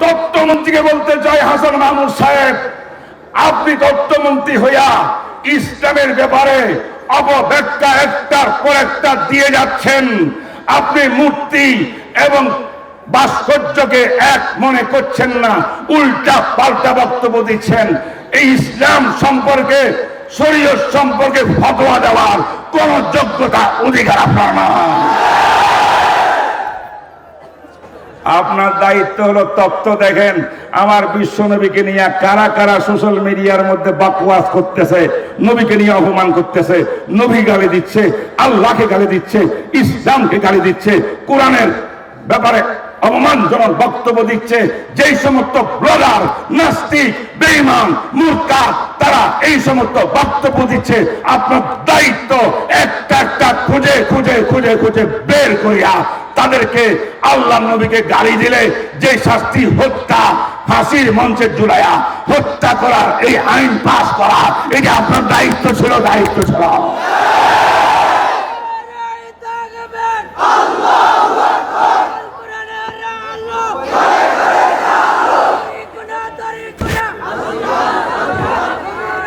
তত্ত্বমন্ত্রীকে বলতে চাই হাসান মাহমুদ সাহেব, আপনি তত্ত্বমন্ত্রী হইয়া ইসলামের ব্যাপারে অপব্যাখ্যা একটার পর একটা দিয়ে যাচ্ছেন। আপনি মূর্তি এবং ভাস্কর্যকে এক মনে করছেন না, উল্টা পাল্টা বক্তব্য দিচ্ছেন। এই ইসলাম সম্পর্কে, শরীয়ত সম্পর্কে ফতোয়া দেওয়ার কোন যোগ্যতা, অধিকার আপনার না আপনার দায়িত্ব হলো তত্ত্ব দেখেন। আমার বিশ্ব নবীকে নিয়ে কারা কারা সোশ্যাল মিডিয়ার মধ্যে বাকুয়াস করতেছে, নবীকে নিয়ে অপমান করতেছে, নবী গালি দিচ্ছে, আল্লাহকে গালি দিচ্ছে, ইসলামকে গালি দিচ্ছে, কোরআনের ব্যাপারে অপমানজনক বক্তব্য দিচ্ছে যেই সমস্ত ব্রদার নাস্তিক বেঈমান, মূর্খা, তারা এই সমস্ত বক্তব্য দিচ্ছে, আপনার দায়িত্ব একটা একটা খুঁজে খুঁজে খুঁজে খুঁজে বের করিয়া তাদেরকে আল্লাহ নবীকে গালি দিলে যে শাস্তি হত্যা, ফাঁসির মঞ্চে জুলাইয়া হত্যা করার এই আইন পাস করা, এটা আপনার দায়িত্ব ছিল দায়িত্ব ছিল।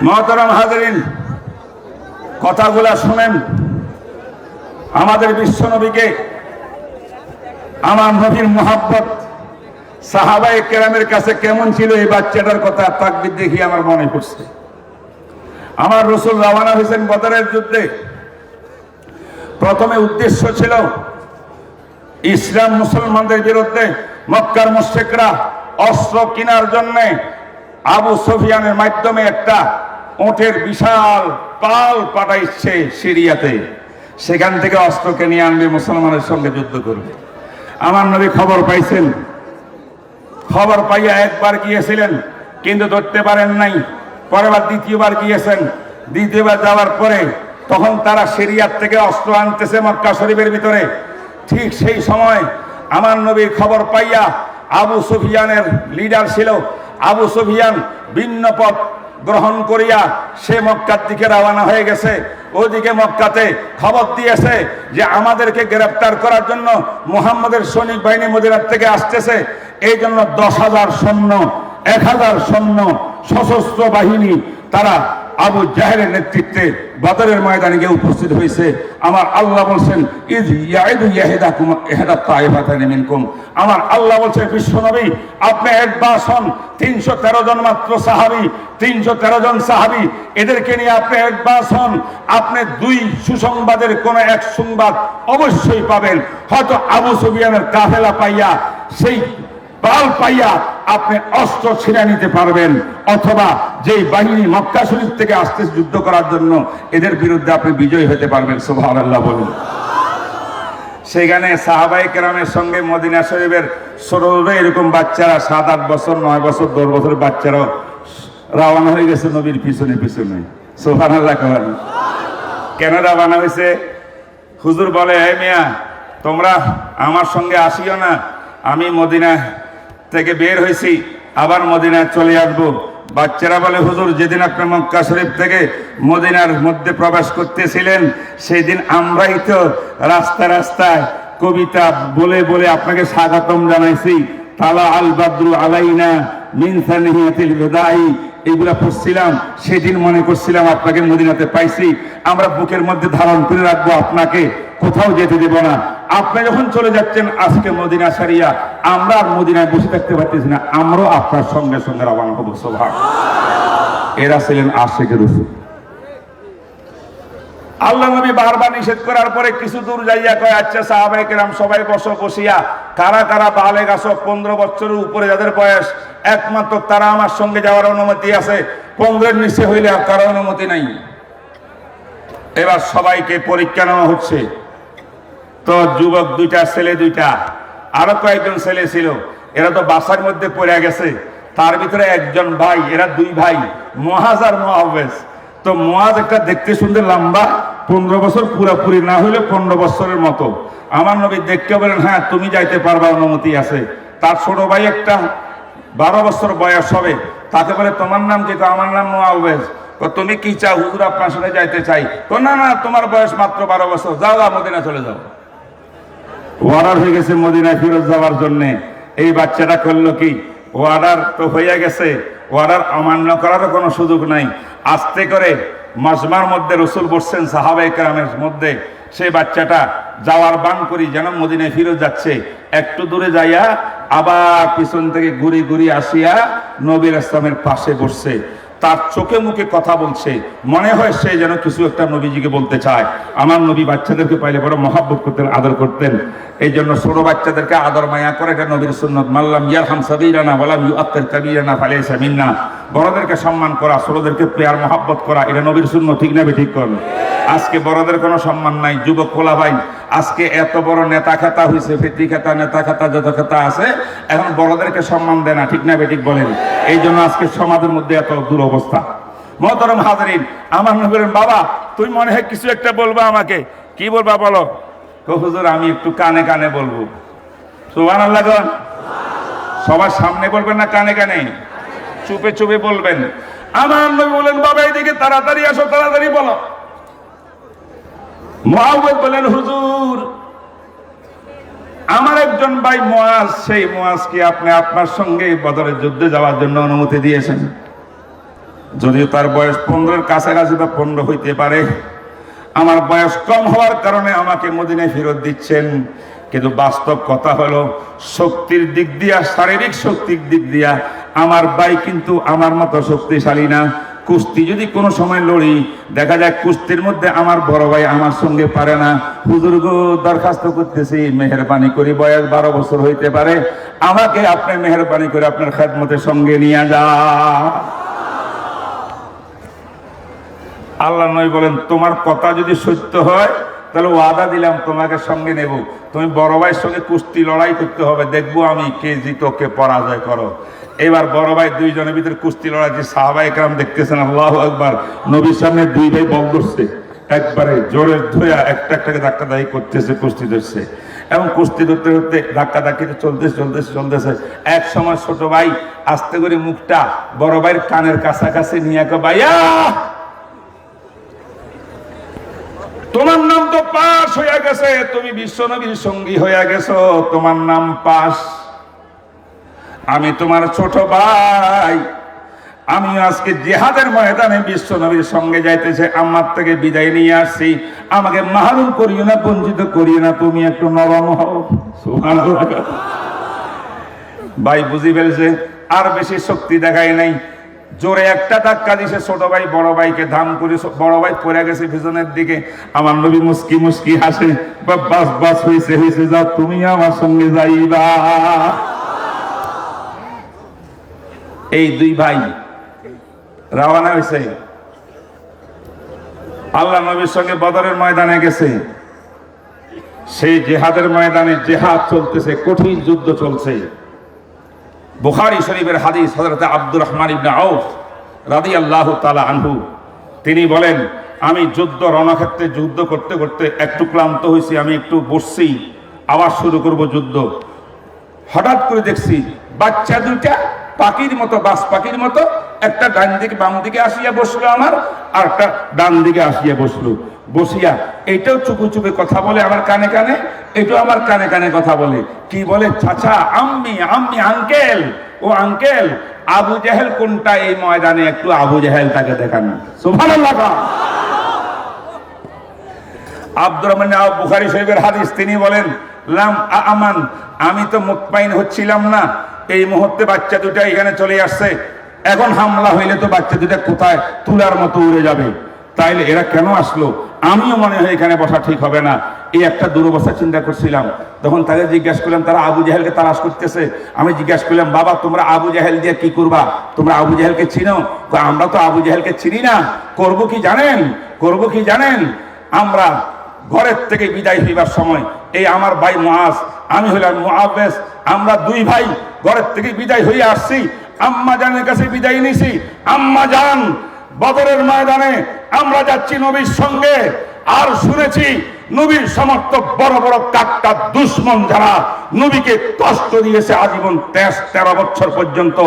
মহতরম হাজরিন, কথাগুলা শুনেন। আমাদের বিশ্ব নবীকে, আমার নবীর মোহাব্বত সাহাবাই কেরামের কাছে কেমন ছিল এই বাচ্চাটার কথা তাকবির দেখি আমার মনে পড়ছে। আমার রসুল রওয়ানা হয়েছেন বদরের যুদ্ধে প্রথমে উদ্দেশ্য ছিল ইসলাম মুসলমানদের বিরুদ্ধে মক্কার মুশেকরা অস্ত্র কেনার জন্য আবু সফিয়ানের মাধ্যমে একটা ওঠের বিশাল পাল পাঠাইছে সিরিয়াতে। সেখান থেকে অস্ত্রকে নিয়ে আনবে মুসলমানের সঙ্গে যুদ্ধ করবে। আমার নবী খবর পাইছেন। খবর পাইয়া একবার গিয়েছিলেন, কিন্তু ধরতে পারেন নাই। পরেরবার দ্বিতীয়বার গিয়েছেন। দ্বিতীয়বার যাওয়ার পরে তখন তারা সিরিয়ার থেকে অস্ত্র আনতেছে মক্কা শরীফের ভিতরে। ঠিক সেই সময় আমার নবীর খবর পাইয়া আবু সুফিয়ানের লিডার ছিল। আবু সুফিয়ান ভিন্ন পথ গ্রহণ করিয়া সে মক্কার দিকে রওনা হয়ে গেছে। ওদিকে মক্কাতে খবর দিয়েছে যে আমাদেরকে গ্রেপ্তার করার জন্য মুহাম্মদের সৈনিক বাহিনী মদিনার থেকে আসতেছে। এই জন্য দশ হাজার সৈন্য, এক হাজার সৈন্য, সশস্ত্র বাহিনী তারা আবু জাহেরের নেতৃত্বে বদরের ময়দানে গিয়ে উপস্থিত হয়েছে। আমার আল্লাহ বলছেন আমার আল্লাহ বলছেন বিশ্বনবী আপনি হন তিনশো তেরো জন মাত্র সাহাবি, তিনশো তেরো জন সাহাবি, এদেরকে নিয়ে আপনি অ্যাডভান্স হন আপনি দুই সুসংবাদের কোন এক সংবাদ অবশ্যই পাবেন। হয়তো আবু সুবিয়ানের কাফেলা পাইয়া, সেই বাল পাইয়া আপনি অস্ত্র ছিঁড়ে নিতে পারবেন, অথবা যেই বাহিনী মক্কা শরীফ থেকে আসতে যুদ্ধ করার জন্য, এদের বিরুদ্ধে আপনি বিজয়ী হতে পারবেন সুভান আল্লাহ বলুন। সেখানে সাহাবাই কেরামের সঙ্গে মদিনা শরীফের ছোট এরকম বাচ্চারা, সাত, আট বছর, নয় বছর, দশ বছর বাচ্চারাও রাওয়ানা হয়ে গেছে নবীর পিছনে পিছনে। সোহান আল্লাহ কেন রাওয়ানা হয়েছে? হুজুর বলে হে মিয়া, তোমরা আমার সঙ্গে আসিও না। আমি মদিনা থেকে বের হয়েছি, আবার মদিনায় চলে আসব। বাচ্চারা বলে, হুজুর, যেদিন আপনি মক্কা শরীফ থেকে মদিনার মধ্যে প্রবেশ করতেছিলেন সেই দিন আমরাই তো রাস্তা রাস্তায় কবিতা বলে বলে আপনাকে স্বাগতম জানাইছি। তালা আল বাদরু আলাইনা পড়ছিলাম, সেদিন মনে করছিলাম আপনাকে মদিনাতে পাইছি। আমরা বুকের মধ্যে ধারণ করে রাখব আপনাকে। কোথাও যেতে দেব না। আপনি যখন চলে যাচ্ছেন, আজকে মদিনা সারিয়া, আমরা আর মদিনায় বসে থাকতে পারতেছি না। আমরাও আপনার সঙ্গে সঙ্গে রবানা হব সোভা এরা ছিলেন আশেখের রসুল। আল্লাহ নবী বারবার নিষেধ করার পরে কিছু দূর যাইয়া কয় আচ্ছা সাহাবাই কেরাম, সবাই বসো, বসিয়া। কারা কারা বালে গাছ পনেরো বছরের উপরে যাদের বয়স, একমাত্র তারা আমার সঙ্গে যাওয়ার অনুমতি আছে। পনেরোর নিচে হইলে আর কারও অনুমতি নাই। এবার সবাইকে পরীক্ষা নেওয়া হচ্ছে। তো যুবক দুইটা, ছেলে দুইটা, আরও কয়েকজন ছেলে ছিল, এরা তো বাসার মধ্যে পড়ে গেছে। তার ভিতরে একজন ভাই, এরা দুই ভাই, মহাজ আর মহাবেশ তো মহাজ একটা দেখতে সুন্দর লম্বা, পনেরো বছর পুরাপুরি না হইলে পনেরো বছরের মতো। আমার নবী দেখতে বলেন হ্যাঁ তুমি যাইতে পারবা, অনুমতি আছে। তার ছোট ভাই একটা বারো বছর বয়স হবে, তাকে বলে, তোমার নাম কি? আমার নাম মহাবেশ তো তুমি কি চাও? হুজুর আপনার সাথে যাইতে চাই। তো না না, তোমার বয়স মাত্র বারো বছর। যাও, মদিনা চলে যাও। ওয়ারার হয়ে গেছে মদিনায় ফেরত যাওয়ার জন্যে। এই বাচ্চাটা করল কি? ওয়ার্ডার তো হয়ে গেছে। ওয়ার্ডার অমান্য করারও কোনো সুযোগ নাই। আস্তে করে মাজমার মধ্যে রসুল বসছেন সাহাবাই কেরামের মধ্যে। সেই বাচ্চাটা যাওয়ার বান করি যেন মদিনায় ফিরে যাচ্ছে। একটু দূরে যাইয়া আবার পিছন থেকে ঘুরি ঘুরি আসিয়া নবীর ইসলামের পাশে বসছে। তার চোখে মুখে কথা বলছে। মনে হয় সে যেন কিছু একটা নবীজিকে বলতে চায়। আমার নবী বাচ্চাদেরকে পাইলে বড় মহাব্বত করতেন, আদর করতেন। এই জন্য ছোট বাচ্চাদেরকে আদর, মায়া করে এটা নবীর সুন্নত মাল্লাম ইয়ার হাম সাবিরানা বলাম ইউ আত্মের কাবিরানা ফালে মিন্না। বড়দেরকে সম্মান করা, ছোটদেরকে প্রেয়ার, মহাব্বত করা, এটা নবীর সুন্ন ঠিক না ঠিক করুন আজকে বড়দের কোনো সম্মান নাই, যুবক খোলা ভাই। আজকে এত বড় নেতা খেতা হয়েছে ফেতি খেতা, নেতা খেতা, যত খেতা আছে, এখন বড়দেরকে সম্মান দেয় না, ঠিক না বেঠিক বলেন। এই জন্য আজকে সমাজের মধ্যে এত দুরবস্থা। মহতরম হাজারিন, আমার নবীর বাবা, তুই মনে হয় কিছু একটা বলবা আমাকে। কি বলবা বলো? হুজুর, আমি একটু কানে কানে বলব। সুবান আল্লাহ সবার সামনে বলবেন না কানে কানে? চুপে চুপে বলবেন। আমার নবী বলেন, বাবা, এদিকে তাড়াতাড়ি আসো, তাড়াতাড়ি বলো। মহাবত বলেন, হুজুর, আমার একজন ভাই মোয়াজ সেই মোয়াজকে আপনি আপনার সঙ্গে বদরের যুদ্ধে যাওয়ার জন্য অনুমতি দিয়েছেন। যদিও তার বয়স পনেরোর কাছাকাছি বা পনেরো হইতে পারে, আমার বয়স কম হওয়ার কারণে আমাকে মদিনায় ফেরত দিচ্ছেন। কিন্তু বাস্তব কথা হলো, শক্তির দিক দিয়া, শারীরিক শক্তির দিক দিয়া, আমার ভাই কিন্তু আমার মতো শক্তিশালী না। কুস্তি যদি কোনো সময় লড়ি, দেখা যায় কুস্তির মধ্যে আমার বড় ভাই আমার সঙ্গে পারে না। হুজুর গো, দরখাস্ত করতেছি, মেহরবানি করি, বয়স বারো বছর হইতে পারে। আমাকে আপনি মেহরবানি করে আপনার খেদমতের সঙ্গে নিয়ে যা আল্লাহ নয় বলেন, তোমার কথা যদি সত্য হয়, তাহলে ওয়াদা দিলাম তোমাকে সঙ্গে নেব। তুমি বড় ভাইয়ের সঙ্গে কুস্তি লড়াই করতে হবে, দেখব আমি কে জিত, কে পরাজয় করো। এবার বড় ভাই দুইজনের ভিতরে কুস্তি লড়াই যে সাহাবাই কালাম দেখতেছেন, আল্লাহ একবার নবীর সামনে দুই ভাই বল ধরছে। একবারে জোরে ধোয়া একটা একটাকে ধাক্কা দায়ী করতেছে, কুস্তি ধরছে। এবং কুস্তি ধরতে ধরতে ধাক্কা ধাক্কিতে চলতেছে চলতেছে চলতেছে। এক সময় ছোট ভাই আস্তে করে মুখটা বড় ভাইয়ের কানের কাছাকাছি নিয়ে কে ভাইয়া! তোমার নাম তো পাশ হইয়া গেছে, তুমি বিশ্বনবীর সঙ্গী হইয়া গেছো, তোমার নাম পাশ। আমি তোমার ছোট ভাই। আমি আজকে জিহাদের ময়দানে বিশ্বনবীর সঙ্গে যাইতেছে, আমার থেকে বিদায় নিয়ে আসছি। আমাকে মাহরুম করিও না, বঞ্চিত করিও না, তুমি একটু নরম হও। ভাই, বুঝি ফেলছে? আর বেশি শক্তি দেখায় নাই। জোরে একটা ধাক্কা দিছে, ছোট ভাই, বড় ভাইকে ধাম করে বড় ভাই পড়ে গেছে পিছনের দিকে। আমার নবী মুস্কি মুস্কি হাসে, বাস বাস হয়েছে হয়েছে যাও তুমি আমার সঙ্গে যাইবা। এই দুই ভাই রাওয়ানা হয়েছে। আল্লাহ নবীর সঙ্গে বদরের ময়দানে গেছে। সেই জেহাদের ময়দানে জেহাদ চলতেছে, কঠিন যুদ্ধ চলছে। বুখারি শরীফের হাদিস হযরত আব্দুর রহমান ইবনে আউফ রাদিয়াল্লাহু তাআলা আনহু। তিনি বলেন, আমি যুদ্ধ রণক্ষেত্রে যুদ্ধ করতে করতে একটু ক্লান্ত হয়েছি, আমি একটু বসছি আবার শুরু করব যুদ্ধ। হঠাৎ করে দেখছি, বাচ্চা দুইটা পাখির মতো, বাস পাখির মতো, একটা ডান দিকে বাম দিকে আসিয়া বসল আমার, আর একটা ডান দিকে আসিয়া বসল। বসিয়া এটাও চুপে চুপে কথা বলে আমার কানে কানে, এটাও আমার কানে কানে কথা বলে। কি বলে? চাচা, আম্মি আম্মি, আঙ্কেল, ও আঙ্কেল, আবু জাহেল কোনটা এই ময়দানে? একটু আবু জাহেল তাকে দেখান। আব্দুর রহমান বুখারী শরীফের হাদিস, তিনি বলেন, লাম আমান আমি তো মুতমাইন হচ্ছিলাম না এই মুহূর্তে বাচ্চা দুটা এখানে চলে আসছে। এখন হামলা হইলে তো বাচ্চা দুটা কোথায়? তুলার মতো উড়ে যাবে। তাইলে এরা কেন আসলো? আমিও মনে হয় এখানে বসা ঠিক হবে না। এই একটা দুরবস্থা চিন্তা করছিলাম। তখন তাদের জিজ্ঞাসা করলাম, তারা আবু জাহেলকে তালাশ করতেছে? আমি জিজ্ঞাসা করলাম, বাবা, তোমরা আবু জাহেল দিয়ে কি করবা? তোমরা আবু জাহেলকে চিনো? আমরা তো আবু জাহেলকে চিনি না। করব কি জানেন? করব কি জানেন? আমরা ঘরের থেকে বিদায় হইবার সময় এই আমার ভাই মহাজ আমি হইলাম মুআবেস আমরা দুই ভাই ঘরের থেকে বিদায় হয়ে আসছি। আম্মা জানের কাছে বিদায় নিছি। আম্মা জান, বদরের ময়দানে আমরা যাচ্ছি নবীর সঙ্গে। আর শুনেছি নবীর সমর্থক বড় বড় কাকটা দুশ্মন যারা নবীকে কষ্ট দিয়েছে আজীবন তেইশ, তেরো বছর পর্যন্ত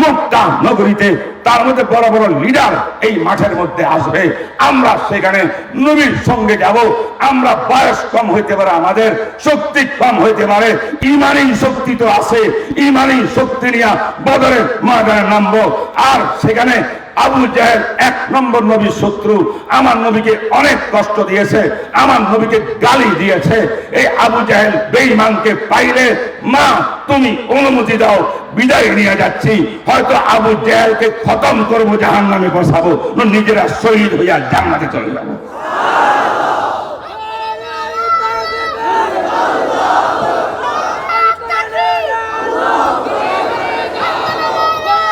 মক্কা নগরীতে, তার মধ্যে বড় বড় লিডার এই মাঠের মধ্যে আসবে। আমরা সেখানে নবীর সঙ্গে যাব। আমরা বয়স কম হইতে পারে, আমাদের শক্তি কম হইতে পারে। ইমানি শক্তি তো আছে। ইমানি শক্তি নিয়ে বদরের ময়দানে নামবো। আর সেখানে আবু জাহেল এক নম্বর নবীর শত্রু। আমার নবীকে অনেক কষ্ট দিয়েছে, আমার নবীকে গালি দিয়েছে। এই আবু জাহেল বেঈমানকে পাইলে, মা, তুমি অনুমতি দাও, বিদায় নিয়ে যাচ্ছি। হয়তো আবু জাহেলকে খতম করব জাহান নামে বসাবো নিজেরা শহীদ হইয়া জান্নাতে চলে যাব।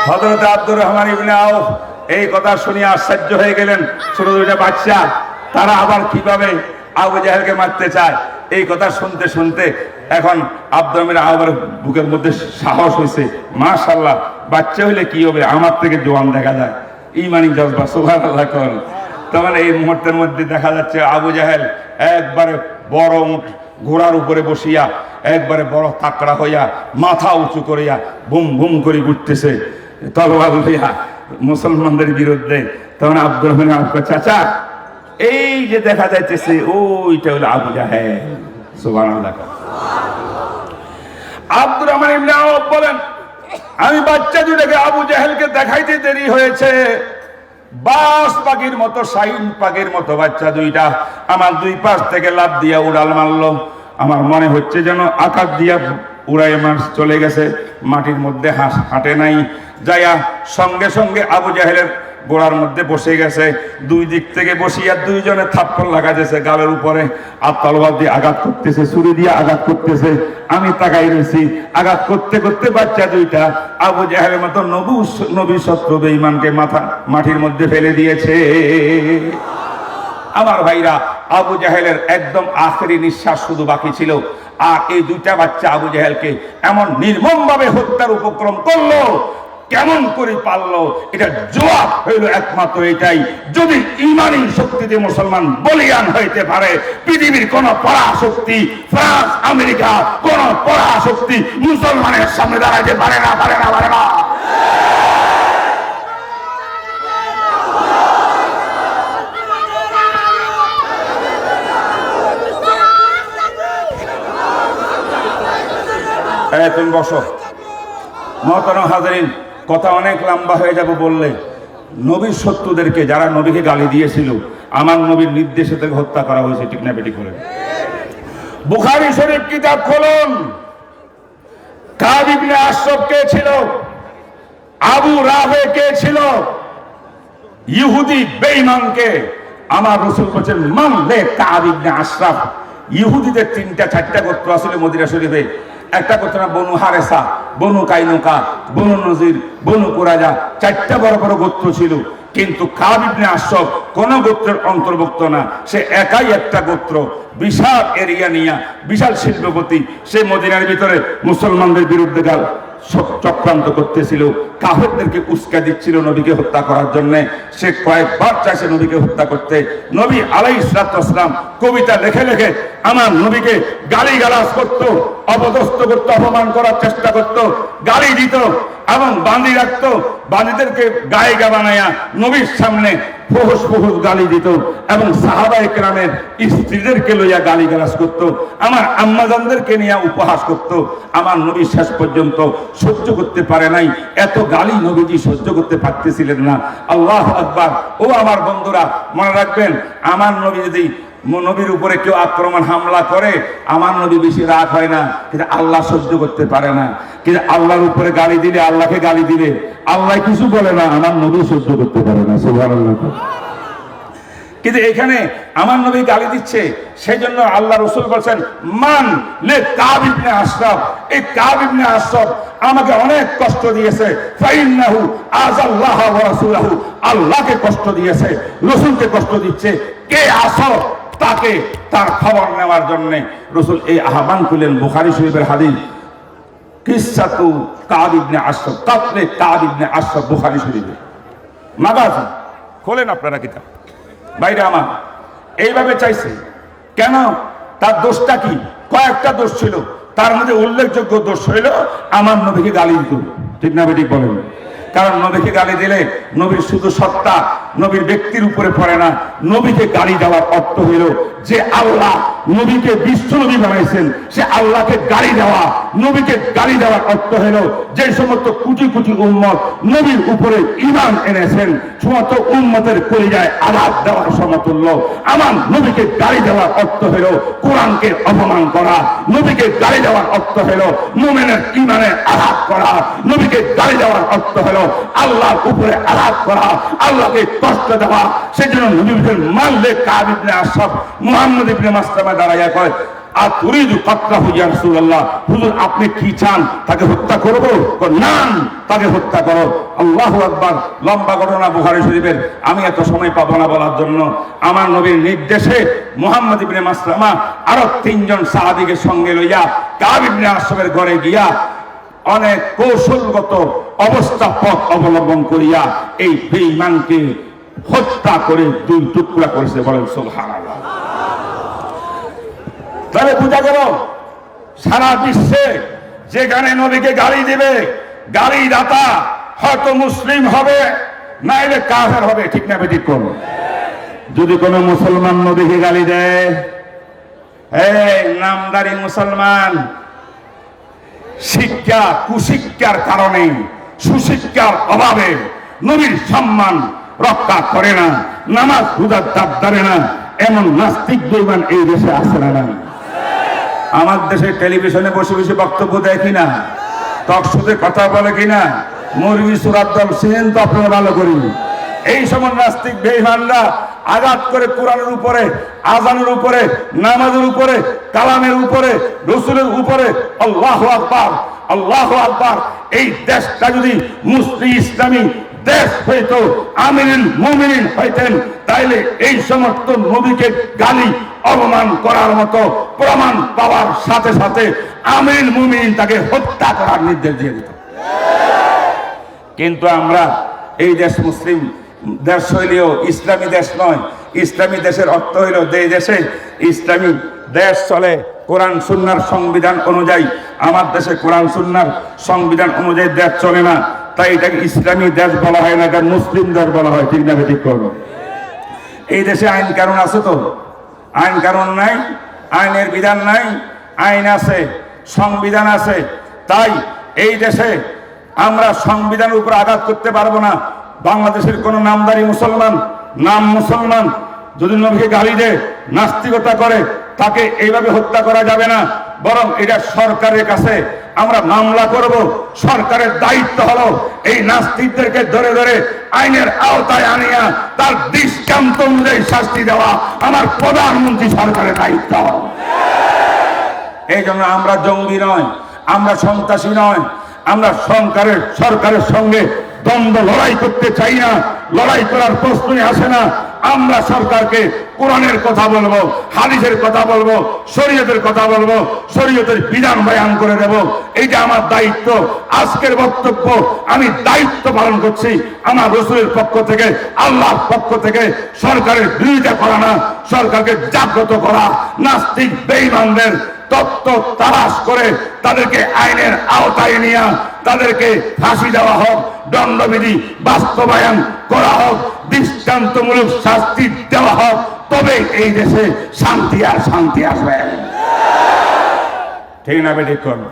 হজরত আব্দুর রহমান ইবনে আউফ এই কথা শুনে আশ্চর্য হয়ে গেলেন ছোট দুইটা বাচ্চা। তারা আবার কীভাবে আবু জাহেলকে মারতে চায়? এই কথা শুনতে শুনতে এখন আব্দুর রহমান আবার বুকের মধ্যে সাহস হয়েছে মাশাল্লাহ বাচ্চা হইলে কি হবে? আমার থেকে জোয়ান দেখা যায়। ইমানি জজবা সুভান আল্লাহ করেন তখন এই মুহূর্তের মধ্যে দেখা যাচ্ছে আবু জাহেল একবারে বড় উট ঘোড়ার উপরে বসিয়া, একবারে বড় তাকড়া হইয়া, মাথা উঁচু করিয়া বুম বুম করে ঘুরতেছে তলবার লইয়া মুসলমানদের বিরুদ্ধে, তখন আব্দুর রহমান চাচা, এই যে দেখা যাইতেছে, ওইটা হলো আবু সুবহানাল্লাহ আব্দুর রহমান বলেন, আমি বাচ্চা দুটাকে আবু জাহেলকে দেখাইতে দেরি হয়েছে। বাস পাখির মতো শাহিন পাখির মতো বাচ্চা দুইটা, আমার দুই পাশ থেকে লাভ দিয়া উড়াল মারলো। আমার মনে হচ্ছে যেন আকাশ দিয়া উড়াই মাস চলে গেছে, মাটির মধ্যে হাঁস হাঁটে নাই। যাইয়া সঙ্গে সঙ্গে আবু জাহেলের গোড়ার মধ্যে বসে গেছে। দুই দিক থেকে বসিয়া দুইজনে থাপ্পড় লাগাতেছে গালের উপরে আর তলবার দিয়ে আঘাত করতেছে, ছুরি দিয়ে আঘাত করতেছে। আমি তাকাই রয়েছি আঘাত করতে করতে বাচ্চা দুইটা আবু জাহেলের মতো নবু নবী শত্রু বেঈমানকে মাথা, মাটির মধ্যে ফেলে দিয়েছে। আমার ভাইরা আবু জাহেলের একদম আখেরি নিঃশ্বাস শুধু বাকি ছিল। আর এই দুইটা বাচ্চা আবু জাহেলকে এমন নির্মম ভাবে হত্যার উপক্রম করল, কেমন করে পারল, এটা জবাব হইল একমাত্র এটাই। যদি ইমানি শক্তিতে মুসলমান বলিয়ান হইতে পারে, পৃথিবীর কোন পরাশক্তি, ফ্রান্স, আমেরিকা, কোন পরাশক্তি মুসলমানের সামনে দাঁড়াইতে পারে না পারে না পারে না। এই তুমি বসো। মহতারাম হাজারিন, কথা অনেক লম্বা হয়ে যাবে বললে। নবীর শত্রুদেরকে, যারা নবীকে গালি দিয়েছিল, আমার নবীর নির্দেশে থেকে হত্যা করা হয়েছে বেটি করে? বুখারি শরীফ কিতাব খোলন। কাব ইবনে আশরাফ কে ছিল? আবু রাবে কে ছিল? ইহুদি বেঈমানকে আমার রসুল বলছেন মানলে কাব ইবনে আশরাফ। ইহুদিদের তিনটা, চারটা গোত্র আসলে মদিরা শরীফে। একটা গোত্র না, বনু হারেসা, বনু কাইনুকা, বনু নজির, বনু কুরাজা চারটা বড় বড় গোত্র ছিল। কিন্তু কাব ইবনে কোন গোত্রের অন্তর্ভুক্ত না। সে একাই একটা গোত্র। বিশাল এরিয়া নিয়ে, বিশাল শিল্পপতি। সে মদিনার ভিতরে মুসলমানদের বিরুদ্ধে গাল। চক্রান্ত করতেছিল। কাফেরদেরকে উস্কা দিচ্ছিল নবীকে হত্যা করার জন্য। সে কয়েকবার চাইছে নবীকে হত্যা করতে। নবী আলাই ইসলাতাম কবিতা লেখে লেখে আমার নবীকে গালি গালাজ করতো, অপদস্থ করতো, অপমান করার চেষ্টা করত, গালি দিত। এবং বাঁধি রাখতো। বাঁধিদেরকে গায়িকা বানায়া নবীর সামনে ফোহস ফোহস গালি দিত এবং সাহাবা একরামের স্ত্রীদেরকে লইয়া গালি গালাজ করতো, আমার আম্মাজানদেরকে নিয়ে উপহাস করত। আমার নবী শেষ পর্যন্ত সহ্য করতে পারে নাই, এত গালি নবীজি সহ্য করতে পারতেছিলেন না। আল্লাহ আকবার। ও আমার বন্ধুরা, মনে রাখবেন, আমার নবী যদি নবীর উপরে কেউ আক্রমণ, হামলা করে, আমার নবী বেশি রাগ হয় না। কিন্তু আল্লাহ সহ্য করতে পারে না। কিন্তু আল্লাহর উপরে গালি দিলে, আল্লাহকে গালি দিলে, আল্লাহ কিছু বলে না, আমার নবী সহ্য করতে পারে না, সুবহানাল্লাহ। কিন্তু এখানে আমার নবী গালি দিচ্ছে সেই জন্য আল্লাহ রসুল বলছেন, মান লে কাবিবনে আশরাফ এই কাবিবনে আশরাফ আমাকে অনেক কষ্ট দিয়েছে। ফাইন্নাহু আজাল্লাহ ওয়া রাসূলহু, আল্লাহকে কষ্ট দিয়েছে, রসুলকে কষ্ট দিচ্ছে। কে আসো তাকে তার খবর নেওয়ার জন্য রসুল এই আহ্বান করলেন বুখারি শরীফের হাদিস। কিসাতু কাবিবনে আশরাফ, কাতলে কাবিবনে আশরাফ বুখারী শরীফে। মাগাজি, খোলেন আপনারা কিতাব। বাইরে আমার, এইভাবে চাইছে। কেন? তার দোষটা কি? কয়েকটা দোষ ছিল। তার মধ্যে উল্লেখযোগ্য দোষ হইল, আমার নবীকে গালি দিত। ঠিক না বেঠিক বলেন? কারণ নবীকে গালি দিলে নবীর শুধু সত্তা, নবীর ব্যক্তির উপরে পড়ে না, নবীকে গালি দেওয়ার অর্থ হইল যে আল্লাহ নবীকে বিশ্ব নবী বানাইছেন। সে আল্লাহকে গালি দেওয়া, নবীকে গালি দেওয়ার অর্থ হইল যে সমস্ত কোটি কোটি উম্মত নবীর উপরে ইমান এনেছেন, সমস্ত উম্মতের কলিজায় আঘাত দেওয়ার সমতুল্য। আমার নবীকে গালি দেওয়ার অর্থ হইল কোরআনকে অপমান করা, নবীকে গাড়ি দেওয়ার অর্থ হইল মোমেনের ইমানে আঘাত করা, নবীকে গাড়ি দেওয়ার অর্থ হইল আল্লাহর উপরে আঘাত করা, আল্লাহকে কষ্ট দেওয়া। সেজন্য নবীদের মানলে কাবিবনে আসাব মুহাম্মদ ইবনে মাসলামা দাঁড়াইয়া কয় আর তুরিদু কাতলা হুজুর, আপনি কি চান? তাকে হত্যা করব? নান তাকে হত্যা করো। আল্লাহু আকবার। লম্বা ঘটনা বুখারী শরীফের। আমি এত সময় পাবো না বলার জন্য। আমার নবীর নির্দেশে মুহাম্মদ ইবনে মাসলামা আরও তিনজন সাহাবীকে সঙ্গে লইয়া কাব ইবনে আশরাফের ঘরে গিয়া অনেক কৌশলগত অবস্থা পথ অবলম্বন করিয়া এই বেঈমানকে হত্যা করে দুই টুকরা করেছে বলেন সুবহানাল্লাহ। তাহলে বোঝা গেল সারা বিশ্বে যেখানে নবীকে গালি দিবে গালি দাতা হয়তো মুসলিম হবে, নাইলে কাফের হবে, ঠিক না বেঠিক কোন যদি কোনো মুসলমান নবীকে গালি দেয় নামদারি মুসলমান, শিক্ষা, কুশিক্ষার কারণে, সুশিক্ষার অভাবে নবীর সম্মান রক্ষা করে না, নামাজ রোজার দাব ধরে না, এমন নাস্তিক বেইমান এই দেশে আসে না আমার দেশে টেলিভিশনে বসে বসে বক্তব্য দেয় কিনা? টকশোতে কথা বলে কিনা? মুরগি সুরাত দল সিনেন তো আপনারা ভালো করি। এই সময় নাস্তিক বেইমানরা আঘাত করে কোরআনের উপরে, আজানের উপরে, নামাজের উপরে, কালামের উপরে, রসুলের উপরে। আল্লাহ আকবার আল্লাহ আকবার। এই দেশটা যদি মুসলিম ইসলামী দেশ হইতো আমিনুল মুমিনিন হইতেন, তাইলে এই সমস্ত নবীকে গালি, অপমান করার মতো প্রমাণ পাওয়ার সাথে সাথে আমিনুল মুমিনিন তাকে হত্যা করার নির্দেশ দিয়ে দিত। কিন্তু আমরা এই দেশ মুসলিম, দেশ হইলেও ইসলামী দেশ নয়, ইসলামী দেশের অর্থ হইল যে দেশে ইসলামী দেশ চলে। কোরআন সুন্নার সংবিধান অনুযায়ী, আমার দেশে কোরআন সুন্নার সংবিধান অনুযায়ী দেশ চলে না। তাই এটাকে ইসলামী দেশ বলা হয় না, এটা মুসলিম দেশ বলা হয়। ঠিক না ঠিক করব? এই দেশে আইন কানুন আছে তো? আইন কানুন নাই, আইনের বিধান নাই, আইন আছে, সংবিধান আছে। তাই এই দেশে আমরা সংবিধানের উপর আঘাত করতে পারব না। বাংলাদেশের কোন নামদারি মুসলমান, নাম মুসলমান যদি নবীকে গালি দেয়, নাস্তিকতা করে, তাকে এইভাবে হত্যা করা যাবে না। বরং এটা সরকারের কাছে আমরা মামলা করব। সরকারের দায়িত্ব হলো এই নাস্তিকদেরকে ধরে ধরে আইনের আওতায় আনিয়া তার দৃষ্টান্ত অনুযায়ী শাস্তি দেওয়া আমার প্রধানমন্ত্রী সরকারের দায়িত্ব। এই জন্য আমরা জঙ্গি নয়, আমরা সন্ত্রাসী নয়, আমরা সরকারের সরকারের সঙ্গে দ্বন্দ্ব লড়াই করতে চাই না, লড়াই করার প্রশ্নই আসে না। আমরা সরকারকে কোরআনের কথা বলব, হাদিসের কথা বলব, শরীয়তের কথা বলব, শরীয়তের বিধান বয়ান করে দেব। এইটা আমার দায়িত্ব, আজকের বক্তব্য আমি দায়িত্ব পালন করছি আমার রসুলের পক্ষ থেকে, আল্লাহর পক্ষ থেকে, সরকারের বিরোধিতা করা না, সরকারকে জাগ্রত করা, নাস্তিক, বেঈমানদের তত্ত্ব তালাশ করে তাদেরকে আইনের আওতায় নিয়ে তাদেরকে ফাঁসি দেওয়া হোক, দণ্ডবিধি বাস্তবায়ন করা হোক, দৃষ্টান্তমূলক শাস্তি দেওয়া হোক তবে এই দেশে শান্তি আর শান্তি আসবে। ঠিক না বেঠিক করুন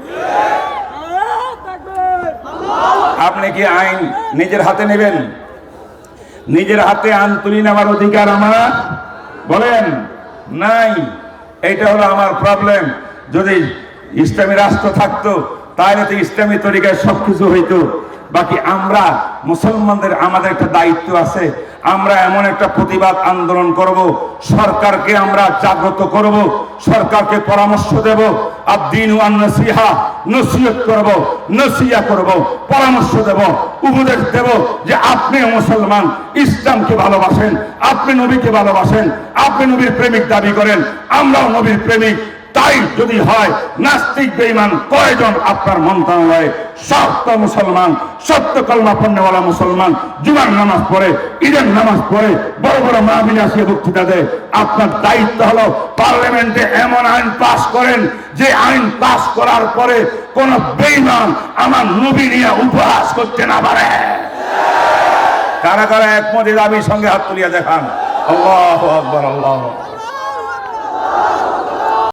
আপনি কি আইন নিজের হাতে নেবেন? নিজের হাতে আইন তুলি নেওয়ার অধিকার আমার? বলেন, নাই। এইটা হলো আমার প্রবলেম যদি ইসলামী রাষ্ট্র থাকতো, তাহলে তো ইসলামী তরিকায় সবকিছু হইতো। বাকি আমরা মুসলমানদের আমাদের একটা দায়িত্ব আছে আমরা এমন একটা প্রতিবাদ আন্দোলন করব, সরকারকে আমরা জাগ্রত করব, সরকারকে পরামর্শ দেব, আর দিন নসিহা নসিহত করব নসিয়া করব, পরামর্শ দেব, উপদেশ দেব যে আপনি মুসলমান, ইসলামকে ভালোবাসেন, আপনি নবীকে ভালোবাসেন, আপনি নবীর প্রেমিক দাবি করেন, আমরাও নবীর প্রেমিক তাই যদি হয়, নাস্তিক, বেঈমান কয়জন আপনার মন্ত্রণালয়ে সত্য মুসলমান সত্য কলমা পণ্যওয়ালা মুসলমান, জুমার নামাজ পড়ে, ঈদের নামাজ পড়ে, বড় বড় মাহবিল আসিয়ে বক্তৃতা দেয়। আপনার দায়িত্ব হলো পার্লামেন্টে এমন আইন পাস করেন, যে আইন পাস করার পরে কোন বেঈমান আমার নবী নিয়ে উপহাস করতে না পারে। কারা কারা একমত এই দাবির সঙ্গে হাত তুলিয়া দেখান? আল্লাহ আকবর, আল্লাহ।